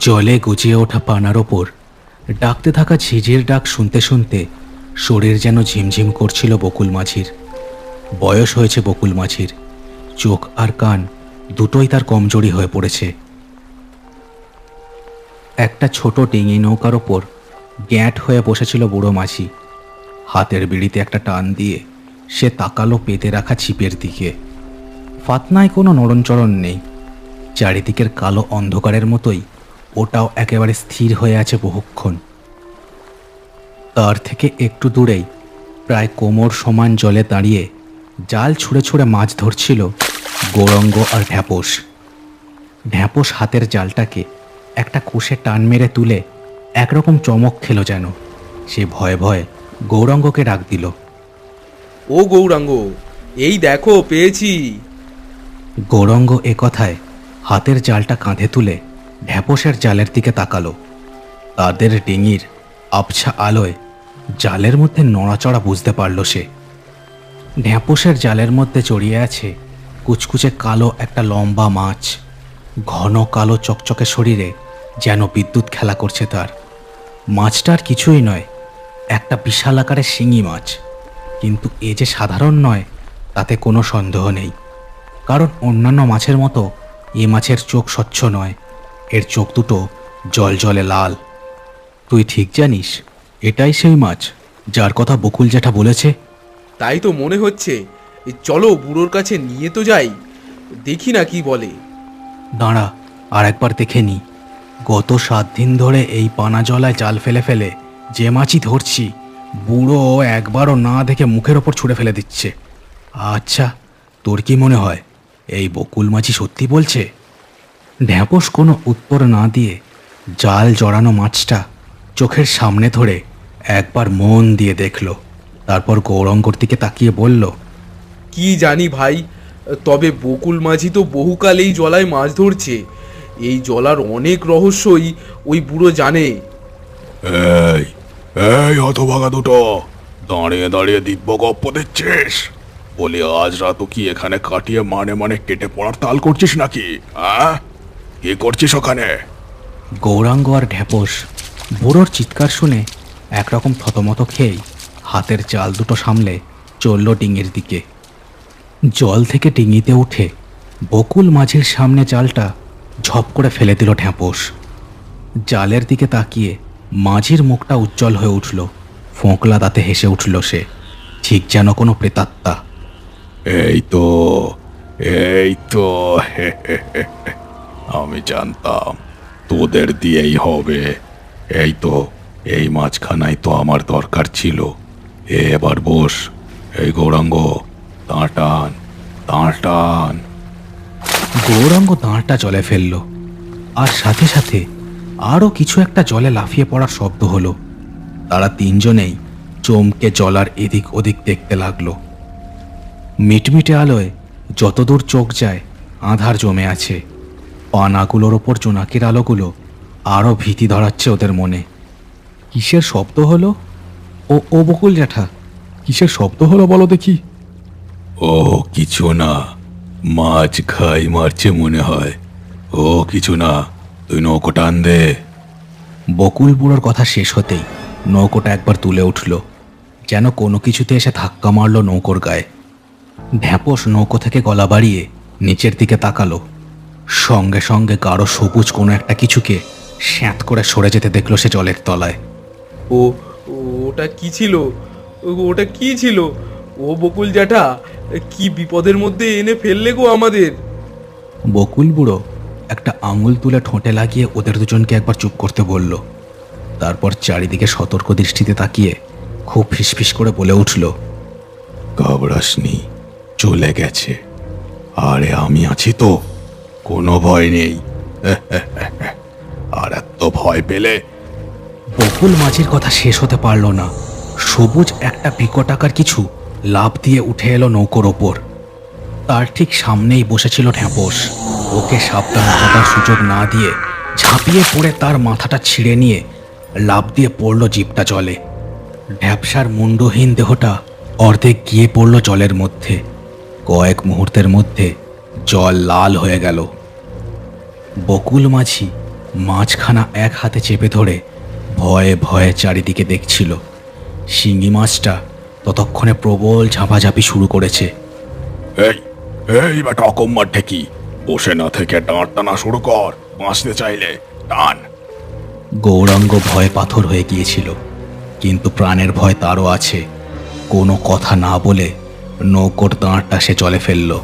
জলে গুজিয়ে ওঠা পানার ওপর ডাকতে থাকা ঝিঝির ডাক শুনতে শুনতে শরীর যেন ঝিমঝিম করছিল বকুল মাঝির। বয়স হয়েছে বকুল মাঝির। চোখ আর কান দুটোই তার কমজোরি হয়ে পড়েছে। একটা ছোট ডিঙি নৌকার ওপর গ্যাঁট হয়ে বসেছিল বুড়ো মাঝি। হাতের বিড়িতে একটা টান দিয়ে সে তাকালো পেতে রাখা ছিপের দিকে। ফাতনায় কোনো নড়নচড়ন নেই। চারিদিকের কালো অন্ধকারের মতোই ওটাও একেবারে স্থির হয়ে আছে বহুক্ষণ। তার থেকে একটু দূরেই প্রায় কোমর সমান জলে দাঁড়িয়ে জাল ছুঁড়ে ছুঁড়ে মাছ ধরছিল গৌরঙ্গ আর ঢ্যাপস। ঢ্যাপস হাতের জালটাকে একটা কোষে টান মেরে তুলে একরকম চমক খেলো যেন। সে ভয়ে ভয়ে গৌরঙ্গকে ডাক দিল। ও গৌরাঙ্গ এই দেখো পেয়েছি। গৌরঙ্গ এ কথায় হাতের জালটা কাঁধে তুলে ঢ্যাপসের জালের দিকে তাকালো। তাদের ডিঙির আবছা আলোয় জালের মধ্যে নড়াচড়া বুঝতে পারল সে। ঢ্যাপসের জালের মধ্যে জড়িয়ে আছে কুচকুচে কালো একটা লম্বা মাছ, ঘন কালো চকচকে শরীরে যেন বিদ্যুৎ খেলা করছে তার। মাছটার কিছুই নয়, একটা বিশাল আকারের শিঙি মাছ। কিন্তু এ যে সাধারণ নয়, তাতে কোনো সন্দেহ নেই। কারণ অন্যান্য মাছের মতো এ মাছের চোখ স্বচ্ছ নয়। এর চোখ দুটো জল জলে লাল। তুই ঠিক জানিস এটাই সেই মাছ যার কথা বকুল জ্যাঠা বলেছে? তাই তো মনে হচ্ছে এই চলো বুড়োর কাছে নিয়ে তো যাই দেখি না কি বলে। দাঁড়া আর একবার দেখে নি। গত সাত দিন ধরে এই পানা জলায় জাল ফেলে ফেলে যে মাছই ধরছি বুড়ো একবারও না দেখে মুখের ওপর ছুঁড়ে ফেলে দিচ্ছে। আচ্ছা তোর কি মনে হয় এই বকুল মাছি সত্যি বলছে? ঢ্যাপস কোনো উত্তর না দিয়ে জাল জড়ানো মাছটা চোখের সামনে ধরে একবার মন দিয়ে দেখল। তারপর গৌরঙ্গর দিকে তাকিয়ে বলল কি জানি ভাই তবে বকুল মাঝি তো বহুকাল এই জলায় মাছ ধরছে। এই জলার অনেক রহস্যই ওই বুড়ো জানে। এই এই হতভাগা দুটো দাঁড়িয়ে দাঁড়িয়ে দিব্য গপ্প দিচ্ছিস বলি আজ রাতও কি এখানে কাটিয়ে মানে মানে কেটে পড়ার তাল করছিস নাকি হ্যাঁ? কি করছিস ওখানে? গৌরাঙ্গ আর ঢ্যাপস বুড়োর চিৎকার শুনে একরকম থতমত খেয়েই হাতের চাল দুটো সামলে চলল ডিঙির দিকে। জল থেকে ডিঙিতে উঠে বকুল মাঝির সামনে জালটা ঝপ করে ফেলে দিল ঢ্যাপস। জালের দিকে তাকিয়ে মাঝির মুখটা উজ্জ্বল হয়ে উঠল। ফোঁকলা দাঁতে হেসে উঠল সে ঠিক যেন কোনো প্রেতাত্মা। এই তো এই তো আমি জানতাম, তোদের দিয়েই হবে। এই তো, এই মাঝখানায় তো আমার দরকার ছিল। এবার বস, এই গৌরাঙ্গ তা টান তা টান। গৌরাঙ্গ দাঁড়টা জলে ফেলল, আর সাথে সাথে আরও কিছু একটা জলে লাফিয়ে পড়ার শব্দ হলো। তারা তিনজনেই চমকে জলার এদিক ওদিক দেখতে লাগল। মিটমিটে আলোয় যতদূর চোখ যায়, আধার জমে আছে। পানাগুলোর ওপর জোনাকির আলোগুলো আরও ভীতি ধরাচ্ছে ওদের মনে। কিসের শব্দ হলো? ও ও বকুল জ্যাঠা কিসের শব্দ হলো বলো দেখি। ও কিছু না। মাছ খাই মারছে মনে হয়। ও কিছু না। তুই নৌকো টান দে। বকুল বুড়োর কথা শেষ হতেই নৌকোটা একবার তুলে উঠল। যেন কোনো কিছুতে এসে ধাক্কা মারল নৌকোর গায়ে। ঢ্যাপস নৌকো থেকে গলা বাড়িয়ে নিচের দিকে তাকালো। সঙ্গে সঙ্গে গাঢ় সবুজ কোনো একটা কিছুকে স্যাঁত করে সরে যেতে দেখল সে জলের তলায়। ও ওটা কি ছিল? ওটা কি ছিল? ও বকুল জ্যাঠা কি বিপদের মধ্যে এনে ফেললে গো আমাদের? বকুল বুড়ো একটা আঙুল তুলে ঠোঁটে লাগিয়ে ওদের দুজনকে একবার চুপ করতে বলল। তারপর চারিদিকে সতর্ক দৃষ্টিতে তাকিয়ে খুব ফিসফিস করে বলে উঠল ঘাবড়াসনি চলে গেছে। আরে আমি আছি তো। কোনো ভয় নেই। আর এত ভয় পেলে? বকুল মাঝির কথা শেষ হতে পারল না। সবুজ একটা বিকট আকার কিছু লাভ দিয়ে উঠে এলো নৌকোর ওপর। তার ঠিক সামনেই বসেছিল ঢ্যাঁপস। ওকে সাবধান হবার সুযোগ না দিয়ে ঝাঁপিয়ে পড়ে তার মাথাটা ছিঁড়ে নিয়ে লাভ দিয়ে পড়ল জিপটা জলে। ঢ্যাপসার মুন্ডহীন দেহটা অর্ধেক গিয়ে পড়ল জলের মধ্যে। কয়েক মুহূর্তের মধ্যে জল লাল হয়ে গেল। বকুল মাঝি মাছখানা এক হাতে চেপে ধরে ভয়ে ভয়ে চারিদিকে দেখছিল। শিঙি মাছটা ততক্ষণে প্রবল ঝাঁপাঝাঁপি শুরু করেছে। এই এই বেটা অকম্মার ঠেকি বসে না থেকে ডাঁট টানা শুরু কর বাঁচতে চাইলে টান। গৌরাঙ্গ ভয়ে পাথর হয়ে গিয়েছিল কিন্তু প্রাণের ভয় তারও আছে। কোনো কথা না বলে নৌকোর দাঁড়টা সে চলে ফেলল।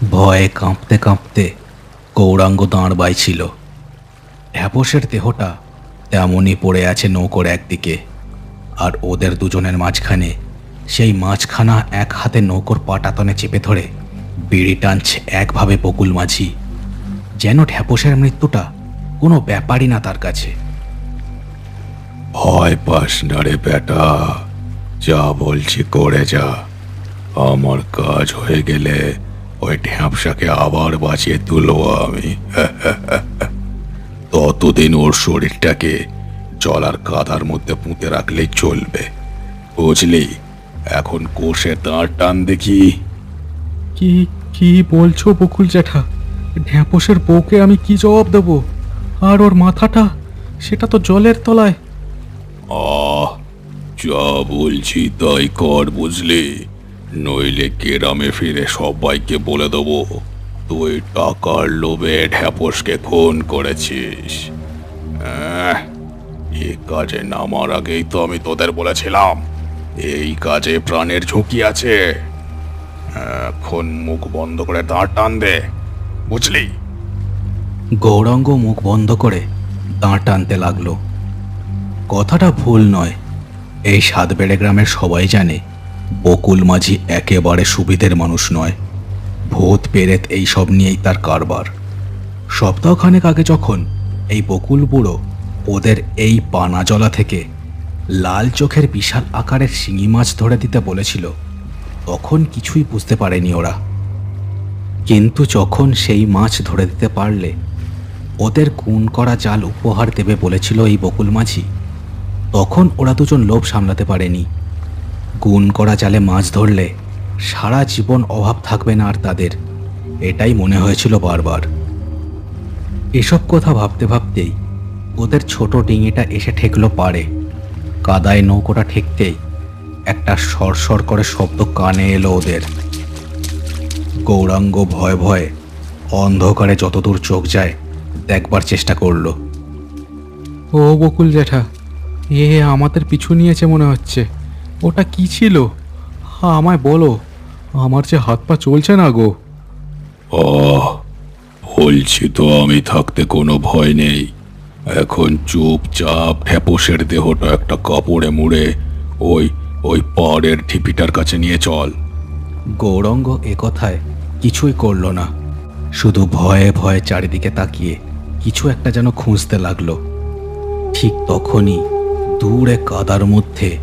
ভয়ে কাঁপতে কাঁপতে গৌরাঙ্গ দাঁড় বাইছিল। ঢ্যাপসের দেহটা তেমনই পড়ে আছে নৌকোর একদিকে, আর ওদের দুজনের মাঝখানে সেই মাঝখানা এক হাতে নৌকোর পাটাতনে চেপে ধরে বিড়ি টানছে একভাবে বকুল মাঝি, যেন ঢ্যাপসের মৃত্যুটা কোনো ব্যাপারই না তার কাছে। ভয় পাস না রে বেটা, যা বলছি করে যা। আমার কাজ হয়ে গেলে ওই ঢ্যাপসাকে আবার বাঁচিয়ে তুলবো আমি। ততদিন ওর শরীরটাকে জলার কাদার মধ্যে পুঁতে রাখলেই চলবে। বুঝলি? এখন কোষের দাঁড় টান দেখি। কি কি বলছো বকুল জ্যাঠা? ঢ্যাপসের বউকে আমি কি জবাব দেব? আর ওর মাথাটা? সেটা তো জলের তলায়। আহ যা বলছি তাই কর বুঝলি? নইলে কেরামে ফিরে সবাইকে বলে দেবো, তুই টাকার লোভে ঢ্যাপসকে খুন করেছিস। এ কাজে নামার আগেই তো আমি তোদের বলেছিলাম, এই কাজে প্রাণের ঝুঁকি আছে। এখন মুখ বন্ধ করে দাঁড় টান দে, বুঝলি? গৌরাঙ্গ মুখ বন্ধ করে দাঁড় টানতে লাগল। কথাটা ভুল নয়, এই সাতবেড়ে গ্রামের সবাই জানে বকুল মাঝি একেবারে সুবিধের মানুষ নয়। ভূত পেরেত এই সব নিয়েই তার কারবার। সপ্তাহখানেক আগে যখন এই বকুল বুড়ো ওদের এই পানাজলা থেকে লাল চোখের বিশাল আকারের শিঙি মাছ ধরে দিতে বলেছিল, তখন কিছুই বুঝতে পারেনি ওরা। কিন্তু যখন সেই মাছ ধরে দিতে পারলে, ওদের গুণ করা জাল উপহার দেবে বলেছিল এই বকুল মাঝি, তখন ওরা দুজন লোভ সামলাতে পারেনি। গুণ করা জালে মাছ ধরলে সারা জীবন অভাব থাকবে না আর তাদের। এটাই মনে হয়েছিল বারবার। এসব কথা ভাবতে ভাবতেই ওদের ছোট ডিঙিটা এসে ঠেকলো পারে কাদায় নৌকোটা ঠেকতেই একটা সরসর করে শব্দ কানে এলো ওদের। গৌরাঙ্গ ভয়ে ভয়ে অন্ধকারে যতদূর চোখ যায় দেখবার চেষ্টা করল। ও বকুল জ্যাঠা, এ আমাদের পিছু নিয়েছে মনে হচ্ছে। ওটা কি ছিল? হ্যাঁ আমায় বলো। আমার যে হাত পা চলছে না গো। আহ বলছি তো আমি থাকতে কোনো ভয় নেই। এখন চুপচাপ ঠেপসের দেহটা একটা কাপড়ে মুড়ে ওই ওই পাড়ের ঢিপিটার কাছে নিয়ে চল। গৌরঙ্গ এ কথায় কিছুই করল না। শুধু ভয়ে ভয়ে চারিদিকে তাকিয়ে কিছু একটা যেন খুঁজতে লাগল। ঠিক তখনই দূরে কাদার মধ্যে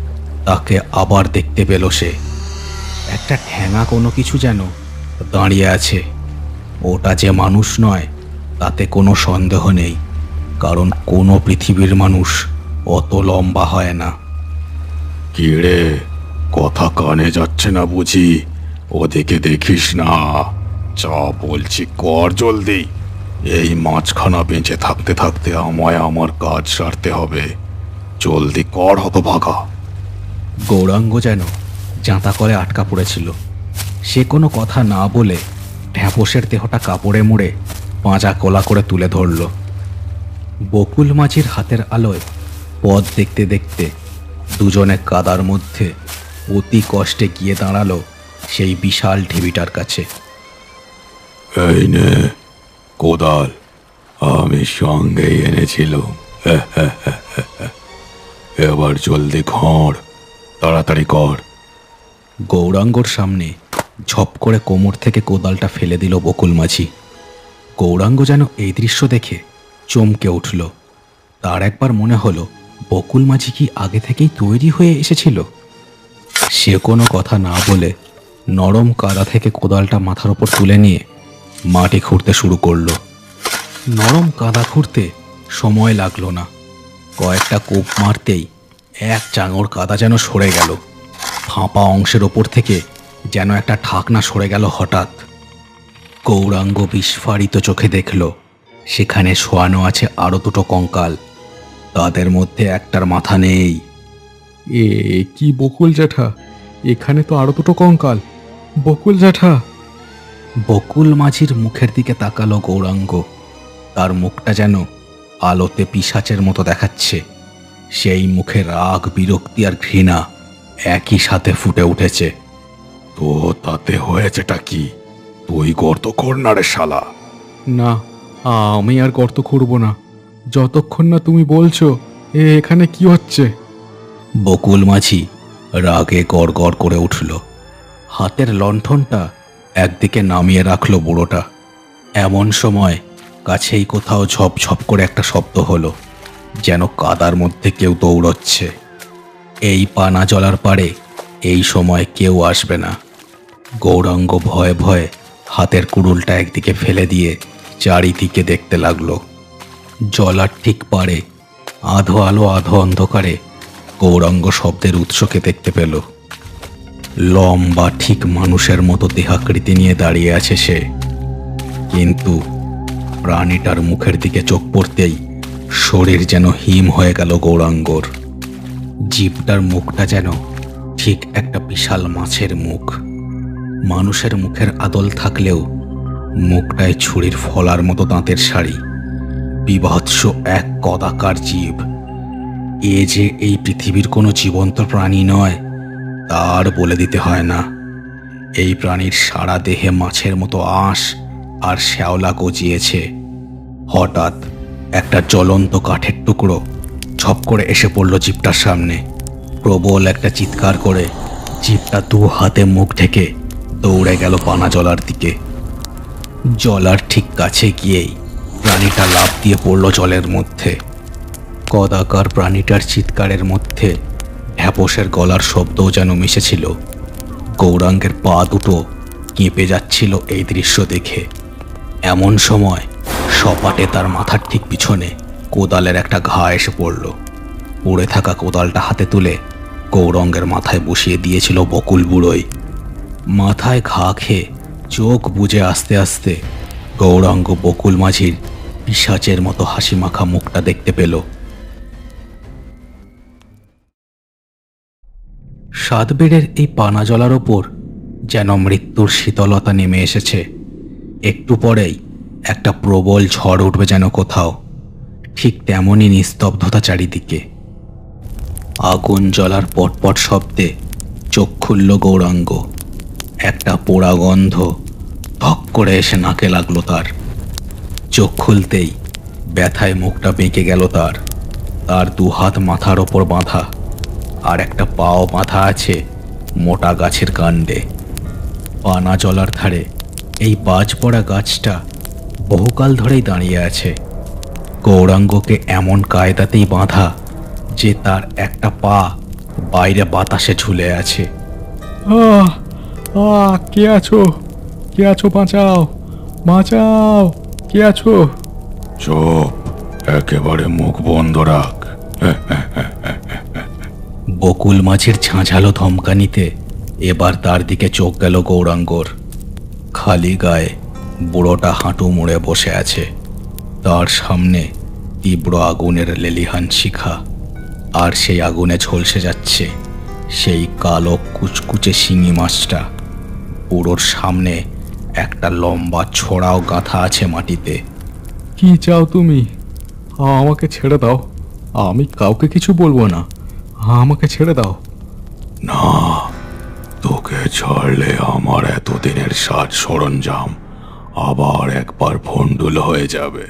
তাকে আবার দেখতে পেল সে। একটা ঠ্যাঙা কোনো কিছু যেন দাঁড়িয়ে আছে। ওটা যে মানুষ নয় তাতে কোনো সন্দেহ নেই কারণ কোনো পৃথিবীর মানুষ অত লম্বা হয় না। কি রে কথা কানে যাচ্ছে না বুঝি? ওদিকে দেখিস না। যা বলছি কর জলদি। এই মাছখানা বেঁচে থাকতে থাকতে আমায় আমার কাজ সারতে হবে। জলদি কর হতভাগা। গৌরাঙ্গ যেন জাঁতা করে আটকা পড়েছিল। সে কোনো কথা না বলে ঢ্যাপসের দেহটা কাপড়ে মুড়ে পাঁজা কোলা করে তুলে ধরল। বকুল মাঝির হাতের আলোয় পথ দেখতে দেখতে দুজনে কাদার মধ্যে অতি কষ্টে গিয়ে দাঁড়াল সেই বিশাল ঢিবিটার কাছে। এই নে, কোদাল, আমি সঙ্গেই এনেছিলাম। এবার জলদি খড় তাড়াতাড়ি কর। গৌরাঙ্গর সামনে ঝপ করে কোমর থেকে কোদালটা ফেলে দিল বকুল মাঝি। গৌরাঙ্গ যেন এই দৃশ্য দেখে চমকে উঠল। তার একবার মনে হলো, বকুল মাঝি কি আগে থেকেই তৈরি হয়ে এসেছিল? সে কোনো কথা না বলে নরম কাদা থেকে কোদালটা মাথার ওপর তুলে নিয়ে মাটি খুঁড়তে শুরু করল। নরম কাদা খুঁড়তে সময় লাগল না। কয়েকটা কোপ মারতেই এক চাঙড় কাদা যেন সরে গেল। ফাঁপা অংশের ওপর থেকে যেন একটা ঢাকনা সরে গেল হঠাৎ। গৌরাঙ্গ বিস্ফারিত চোখে দেখল সেখানে শোয়ানো আছে আরও দুটো কঙ্কাল। তাদের মধ্যে একটার মাথা নেই। এ কি বকুল জ্যাঠা? এখানে তো আরও দুটো কঙ্কাল। বকুল জ্যাঠা! বকুল মাঝির মুখের দিকে তাকালো গৌরাঙ্গ। তার মুখটা যেন আলোতে পিসাচের মতো দেখাচ্ছে। সেই মুখে রাগ বিরক্তি আর ঘৃণা একই সাথে ফুটে উঠেছে। তো তাতে হয়েছেটা কি? তুই গর্ত কর না রে শালা। না আমি আর গর্ত করব না। যতক্ষণ না তুমি বলছো এ এখানে কি হচ্ছে? বকুল মাঝি রাগে গড় করে উঠল। হাতের লণ্ঠনটা একদিকে নামিয়ে রাখল বুড়োটা। এমন সময় কাছেই কোথাও ঝপঝপ করে একটা শব্দ হলো। যেন কাদার মধ্যে কেউ দৌড়চ্ছে। এই পানা জলার পারে এই সময় কেউ আসবে না। গৌরাঙ্গ ভয়ে ভয়ে হাতের কুড়ুলটা একদিকে ফেলে দিয়ে চারিদিকে দেখতে লাগল। জলার ঠিক পারে আধো আলো আধো অন্ধকারে গৌরাঙ্গ শব্দের উৎসকে দেখতে পেল। লম্বা ঠিক মানুষের মতো দেহাকৃতি নিয়ে দাঁড়িয়ে আছে সে। কিন্তু প্রাণীটার মুখের দিকে চোখ পড়তেই শরীর যেন হিম হয়ে গেল গৌরাঙ্গর। জীবটার মুখটা যেন ঠিক একটা বিশাল মাছের মুখ। মানুষের মুখের আদল থাকলেও মুখটায় ছুরির ফলার মতো দাঁতের শাড়ি। বিভৎস এক কদাকার জীব। এ যে এই পৃথিবীর কোনো জীবন্ত প্রাণী নয় তার বলে দিতে হয় না। এই প্রাণীর সারা দেহে মাছের মতো আঁশ আর শ্যাওলা গজিয়েছে। হঠাৎ একটা জ্বলন্ত কাঠের টুকরো ছপ করে এসে পড়ল জিপটার সামনে। প্রবল একটা চিৎকার করে জিপটা দু হাতে মুখ ঢেকে দৌড়ে গেল পানা জলার দিকে। জলার ঠিক কাছে গিয়েই প্রাণীটা লাফ দিয়ে পড়ল জলের মধ্যে। কদাকার প্রাণীটার চিৎকারের মধ্যে ঢ্যাপসের গলার শব্দও যেন মিশেছিল। গৌরাঙ্গের পা দুটো কেঁপে যাচ্ছিল এই দৃশ্য দেখে। এমন সময় সপাটে তার মাথার ঠিক পিছনে কোদালের একটা ঘা এসে পড়ল। পড়ে থাকা কোদালটা হাতে তুলে গৌরঙ্গের মাথায় বসিয়ে দিয়েছিল বকুল বুড়োই। মাথায় ঘা খেয়ে চোখ বুজে আস্তে আস্তে গৌরাঙ্গ বকুল মাঝির পিসাচের মতো হাসি মাখা মুখটা দেখতে পেল। সাতবেড়ের এই পানা জলার ওপর যেন মৃত্যুর শীতলতা নেমে এসেছে। একটু পরেই একটা প্রবল ঝড় উঠবে যেন কোথাও, ঠিক তেমনই নিস্তব্ধতা চারিদিকে। আগুন জ্বলার পটপট শব্দে চোখ খুলল গৌরাঙ্গ। একটা পোড়া গন্ধ ধক করে এসে নাকে লাগল তার। চোখ খুলতেই ব্যথায় মুখটা বেঁকে গেল তার। তার দু হাত মাথার ওপর বাঁধা, আর একটা পাও বাঁধা আছে মোটা গাছের কাণ্ডে। পানা জলার ধারে এই বাজ পড়া গাছটা বহুকাল ধরেই দাঁড়িয়ে আছে। গৌরাঙ্গকে এমন কায়দাতেই বাঁধা যে তার একটা পা বাইরে বাতাসে ঝুলে আছে। আহ আহ কে আছো? কে আছো? বাঁচাও বাঁচাও কে আছো? চুপ একেবারে মুখ বন্ধ রাখ। বকুল মাছের ঝাঁঝালো ধমকানিতে এবার তার দিকে চোখ গেল গৌরাঙ্গর। খালি গায়ে বুড়োটা হাঁটু মুড়ে বসে আছে। তার সামনে তীব্র আগুনের লেলিহান শিখা। আর সেই আগুনে ঝলসে যাচ্ছে সেই কালো কুচকুচে শিঙি মাছটা। বুড়োর সামনে একটা লম্বা ছোড়াও গাঁথা আছে মাটিতে। কি চাও তুমি? আমাকে ছেড়ে দাও। আমি কাউকে কিছু বলব না। আমাকে ছেড়ে দাও। না তোকে ছাড়লে আমার এতদিনের সাজ সরঞ্জাম আবার একবার ভণ্ডুল হয়ে যাবে।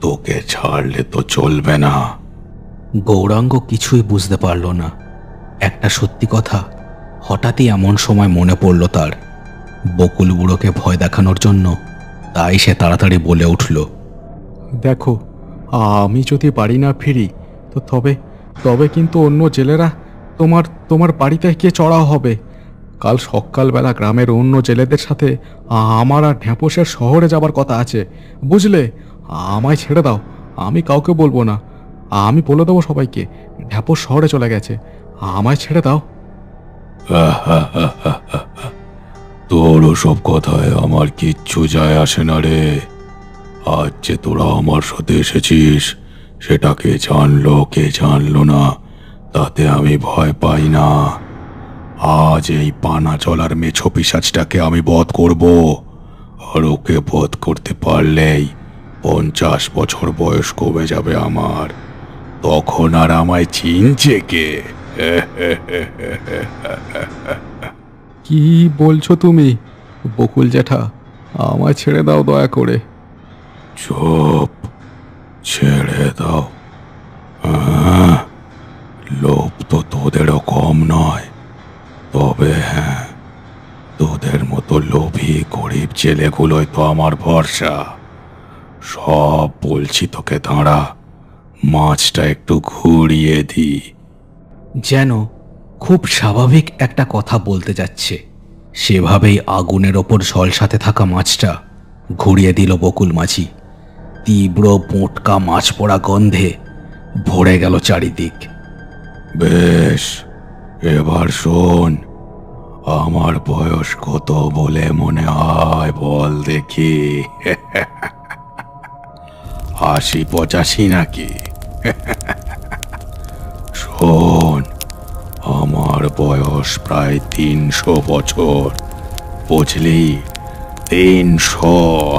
তোকে ছাড়লে তো চলবে না। গৌরাঙ্গ কিছুই বুঝতে পারল না। একটা সত্যি কথা হঠাৎই এমন সময় মনে পড়ল তার। বকুল বুড়োকে ভয় দেখানোর জন্য তাই সে তাড়াতাড়ি বলে উঠল দেখো আমি যদি বাড়ি না ফিরি তো তবে তবে কিন্তু অন্য জেলেরা তোমার তোমার বাড়িতে গিয়ে চড়াও হবে। কাল সকালবেলা গ্রামের অন্য জেলেদের সাথে আমার আর ঢ্যাঁপসের শহরে যাবার কথা আছে। বুঝলে? আমায় ছেড়ে দাও। আমি কাউকে বলব না। আমি বলে দেবো সবাইকে, ঢ্যাপস শহরে চলে গেছে। আমায় ছেড়ে দাও। তোর সব কথায় আমার কিচ্ছু যায় আসে না রে। আজ যে তোরা আমার সাথে এসেছিস সেটাকে জানলো, কে জানলো না, তাতে আমি ভয় পাই না। আজ এই পানা চলার মেছো পিসাজটাকে আমি বধ করব। আর ওকে বধ করতে পারলেই পঞ্চাশ বছর বয়স কমে যাবে আমার। তখন আর আমায় চিনছে কে? কি বলছো তুমি বকুল জ্যাঠা? আমায় ছেড়ে দাও দয়া করে। চুপ ছেড়ে দাও। ছেলেগুলোই তো আমার ভরসা। সব বলছি তোকে দাঁড়া। মাছটা একটু ঘুরিয়ে দি। যেন খুব স্বাভাবিক একটা কথা বলতে যাচ্ছে। সেভাবেই আগুনের ওপর ঝলসাতে থাকা মাছটা ঘুরিয়ে দিল বকুল মাঝি। তীব্র মোটকা মাছ পড়া গন্ধে ভরে গেল চারিদিক। বেশ এবার শোন। আমার বয়স কত বলে মনে হয় বল দেখি। আশি পঁচাশি নাকি? শোন, আমার বয়স প্রায় তিনশো বছর, বুঝলি? তিনশো।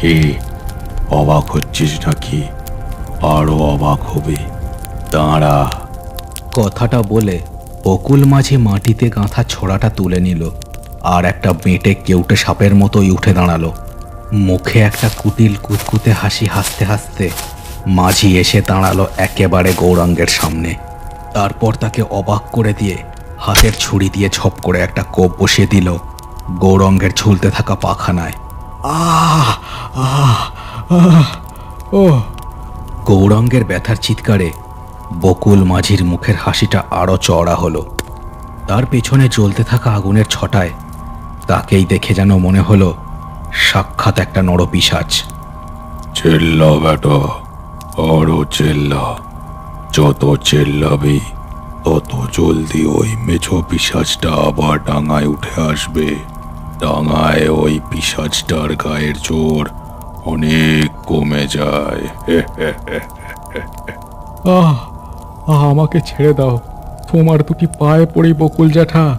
কি, অবাক হচ্ছিস নাকি? আরও অবাক হবে। তাঁরা কথাটা বলে বকুল মাঝি মাটিতে গাঁথা ছোড়াটা তুলে নিল আর একটা বেঁটে কেউটে সাপের মতোই উঠে দাঁড়াল। মুখে একটা কুটিল কুতকুতে হাসি হাসতে হাসতে মাঝি এসে দাঁড়াল একেবারে গৌরাঙ্গের সামনে। তারপর তাকে অবাক করে দিয়ে হাতের ছুরি দিয়ে ছপ করে একটা কোপ বসিয়ে দিল গৌরঙ্গের ঝুলতে থাকা পাখানায়। আহ ও। গৌরাঙ্গের ব্যথার চিৎকারে বকুল মাঝির মুখের হাসিটা আরও চড়া হলো। তার পেছনে জ্বলতে থাকা আগুনের ছটায় তাকেই দেখে যেন মনে হলো সাক্ষাৎ একটা নরপিসাচ চিল্লা বেটা আরও চিল্লা। যত চিল্লাবি তত জলদি ওই মেছো পিসাজটা আবার ডাঙায় উঠে আসবে। ডাঙায় ওই পিসাজটার গায়ের জোর অনেক কমে যায়। আহ, আমাকে ছেড়ে দাও। তোমার দুটি পায়ে পড়ি বকুল জ্যাঠা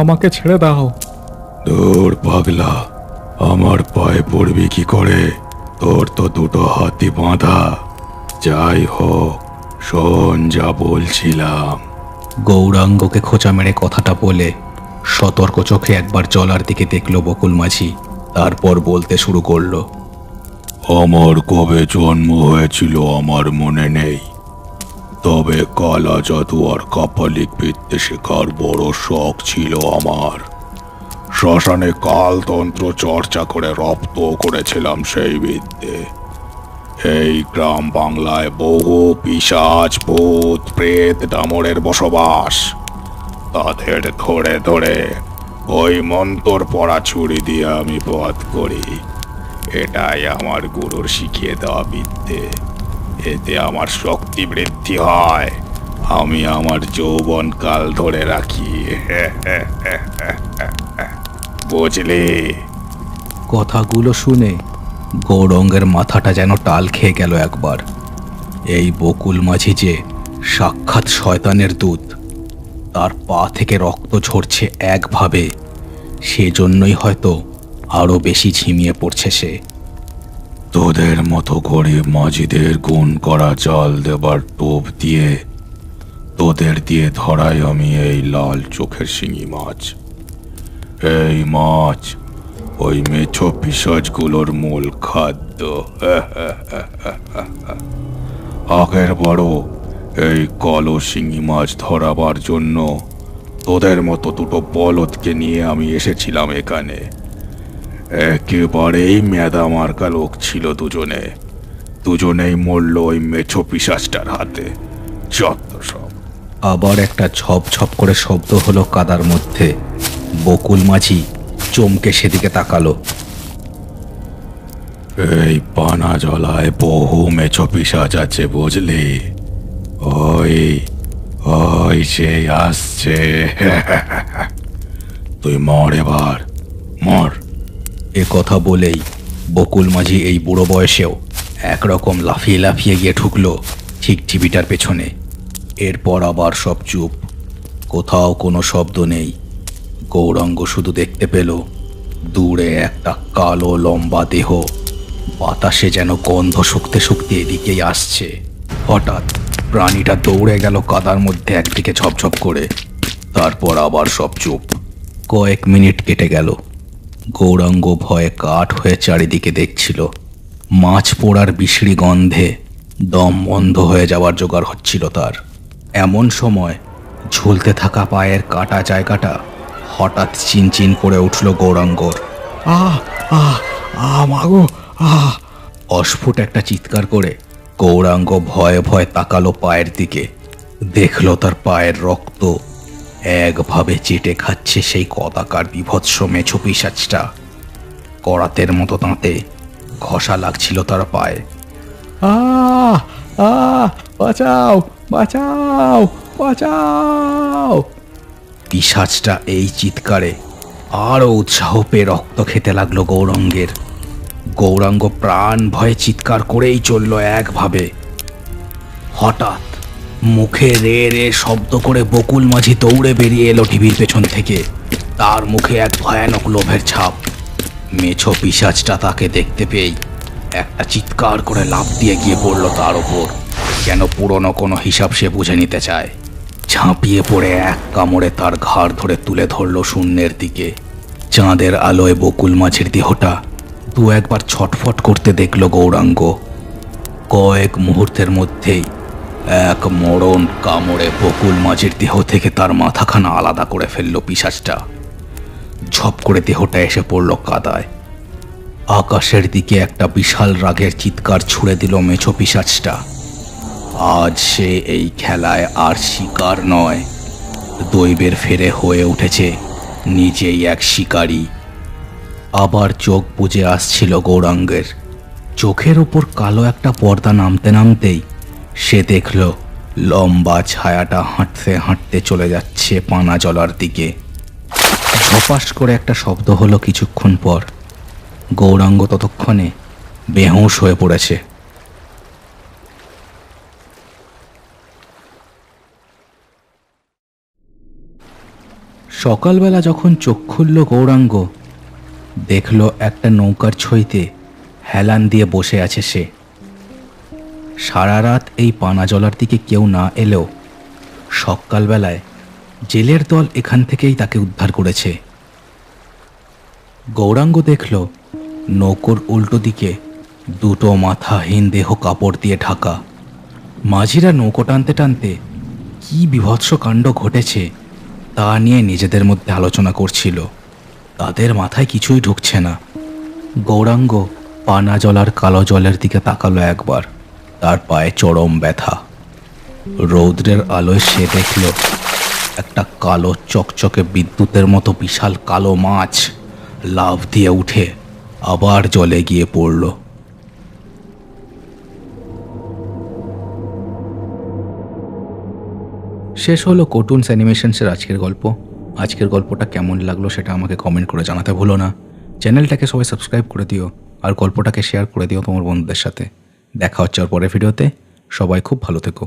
আমাকে ছেড়ে দাও। দূর পাগলা আমার পায়ে পড়বি কি করে? তোর তো দুটো হাতি বাঁধা। যাই হোক শোন যা বলছিলাম। গৌরাঙ্গকে খোঁচা মেরে কথাটা বলে সতর্ক চোখে একবার জলার দিকে দেখল বকুল মাঝি তারপর বলতে শুরু করল। আমার কবে জন্ম হয়েছিল আমার মনে নেই। তবে কালা জাদু আর কাপালিক বিদ্যে শেখার বড় শখ ছিল আমার। শ্মশানে কালতন্ত্র চর্চা করে রপ্ত করেছিলাম সেই বিদ্যে। এই গ্রাম বাংলায় বহু পিসাচ ভূত প্রেত, ডামরের বসবাস। তাদের ধরে ধরে ওই মন্তর পড়া ছুরি দিয়ে আমি বধ করি। এটাই আমার গুরুর শিখিয়ে দেওয়া বিদ্যে। এতে আমার শক্তি বৃদ্ধি হয়। আমি আমার যৌবন কাল ধরে রাখি। বুঝলি? কথাগুলো শুনে গৌরঙ্গের মাথাটা যেন টাল খেয়ে গেল একবার। এই বকুল মাঝি যে সাক্ষাৎ শয়তানের দূত, তার পা থেকে রক্ত ঝরছে একভাবে, সেজন্যই হয়তো আরও বেশি ঝিমিয়ে পড়ছে সে। তোদের মতো গরিব মাঝিদের গুণ করা জল দেবার টোপ দিয়ে তোদের দিয়ে ধরাই আমি এই লাল চোখের শিঙি মাছ। এই মাছ, ওই মেছো পিসাজগুলোর মূল খাদ্য। আগের বড় এই কালো শিঙি মাছ ধরাবার জন্য তোদের মতো দুটো বলদকে নিয়ে আমি এসেছিলাম এখানে। একেবারেই মেদা মার্কা লোক ছিল দুজনে। দুজনেই মরল ওই মেছো পিসাজটার হাতে। সব। আবার একটা ঝপ ঝপ করে শব্দ হলো কাদার মধ্যে। বকুল মাঝি চমকে সেদিকে তাকালো। এই পানা জলায় বহু মেছো পিসাজ আছে বুঝলি? ওই ওই সে আসছে। তুই মর এবার মর। এ কথা বলেই বকুল মাঝি এই বুড়ো বয়সেও একরকম লাফিয়ে লাফিয়ে গিয়ে ঢুকলো ঠিক টিভিটার পেছনে। এরপর আবার সব চুপ। কোথাও কোনো শব্দ নেই। গৌরাঙ্গ শুধু দেখতে পেল দূরে একটা কালো লম্বা দেহ। বাতাসে যেন গন্ধ শুকতে শুকতে এদিকেই আসছে। হঠাৎ প্রাণীটা দৌড়ে গেল কাদার মধ্যে একদিকে ঝপঝপ করে। তারপর আবার সব চুপ। কয়েক মিনিট কেটে গেল। গৌরাঙ্গ ভয়ে কাঠ হয়ে চারিদিকে দেখছিল। মাছ পোড়ার বিশ্রী গন্ধে দম বন্ধ হয়ে যাওয়ার জোগাড় হচ্ছিল তার। এমন সময় ঝুলতে থাকা পায়ের কাটা জায়গাটা হঠাৎ চিনচিন করে উঠল গৌরাঙ্গর। আহ আহ আহ মাগো আহ। অস্ফুট একটা চিৎকার করে গৌরাঙ্গ ভয়ে ভয়ে তাকালো পায়ের দিকে। দেখল তার পায়ের রক্ত একভাবে চেটে খাচ্ছে সেই কদাকার বিভৎস মেছো পিসাচটা করাতের মতো তাঁতে ঘষা লাগছিল তার পায়ে। বাঁচাও বাঁচাও বাঁচাও। পিসাচটা এই চিৎকারে আরও উৎসাহ পেয়ে রক্ত খেতে লাগল গৌরাঙ্গের। গৌরাঙ্গ প্রাণ ভয়ে চিৎকার করেই চলল একভাবে। হঠাৎ মুখে রে রে শব্দ করে বকুল মাঝি দৌড়ে বেরিয়ে এলো টিভির পেছন থেকে। তার মুখে এক ভয়ানক লোভের ছাপ। মেছো পিসাচটা তাকে দেখতে পেয়েই একটা চিৎকার করে লাফ দিয়ে গিয়ে পড়ল তার ওপর। যেন পুরনো কোনো হিসাব সে বুঝে নিতে চায়? ঝাঁপিয়ে পড়ে এক কামড়ে তার ঘাড় ধরে তুলে ধরল শূন্যের দিকে। চাঁদের আলোয় বকুল মাছের দেহটা দু একবার ছটফট করতে দেখল গৌরাঙ্গ। কয়েক মুহূর্তের মধ্যেই এক মরণ কামড়ে বকুল মাঝের দেহ থেকে তার মাথাখানা আলাদা করে ফেলল পিসাচটা ঝপ করে দেহটা এসে পড়ল কাদায়। আকাশের দিকে একটা বিশাল রাগের চিৎকার ছুড়ে দিল মেছো পিসাচটা আজ সে এই খেলায় আর শিকার নয়। দৈবের ফেরে হয়ে উঠেছে নিজেই এক শিকারী। আবার চোখ বুজে আসছিল গৌরাঙ্গের। চোখের ওপর কালো একটা পর্দা নামতে নামতেই সে দেখল লম্বা ছায়াটা হাঁটতে হাঁটতে চলে যাচ্ছে পানা জলার দিকে। ঝপাস করে একটা শব্দ হলো কিছুক্ষণ পর। গৌরাঙ্গ ততক্ষণে বেহুঁশ হয়ে পড়েছে। সকালবেলা যখন চোখ খুলল গৌরাঙ্গ, দেখল একটা নৌকার ছইতে হেলান দিয়ে বসে আছে সে। সারা রাত এই পানা জলার দিকে কেউ না এলেও সকালবেলায় জেলের দল এখান থেকেই তাকে উদ্ধার করেছে। গৌরাঙ্গ দেখল নৌকোর উল্টো দিকে দুটো মাথাহীন দেহ কাপড় দিয়ে ঢাকা। মাঝিরা নৌকো টানতে টানতে কি বিভৎস কাণ্ড ঘটেছে তা নিয়ে নিজেদের মধ্যে আলোচনা করছিল। তাদের মাথায় কিছুই ঢুকছে না। গৌরাঙ্গ পানা জলার কালো জলের দিকে তাকালো একবার। তার পায়ে চরম ব্যথা। রৌদ্রের আলোয় সে দেখল একটা কালো চকচকে বিদ্যুতের মতো বিশাল কালো মাছ লাভ দিয়ে উঠে আবার জলে গিয়ে পড়ল। শেষ হলো কার্টুনস অ্যানিমেশনসের আজকের গল্প। আজকের গল্পটা কেমন লাগল সেটা আমাকে কমেন্ট করে জানাতে ভুলো না। চ্যানেলটাকে সবাই সাবস্ক্রাইব করে দিও আর গল্পটাকে শেয়ার করে দিও তোমার বন্ধুদের সাথে। দেখা হচ্ছে ওর পরের ভিডিওতে। সবাই খুব ভালো থেকো।